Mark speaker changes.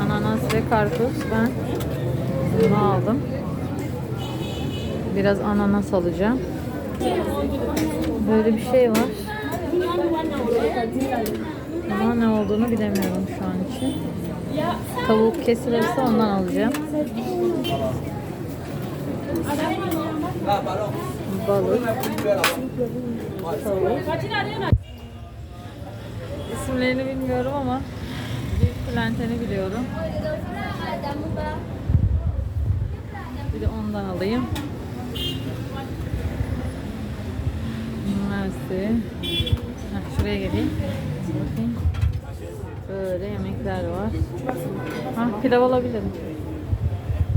Speaker 1: Ananas ve karpuz ben bunu aldım. Biraz ananas alacağım. Böyle bir şey var. Ama ne olduğunu bilemiyorum şu an için. Tavuk kesilirse ondan alacağım. Balık. Tavuk. İsimlerini bilmiyorum ama büyük planteni biliyorum. Bir de ondan alayım. Mersi. Heh, şuraya geleyim. Bakayım. Böyle yemekler var. Ha, pilav alabilirim.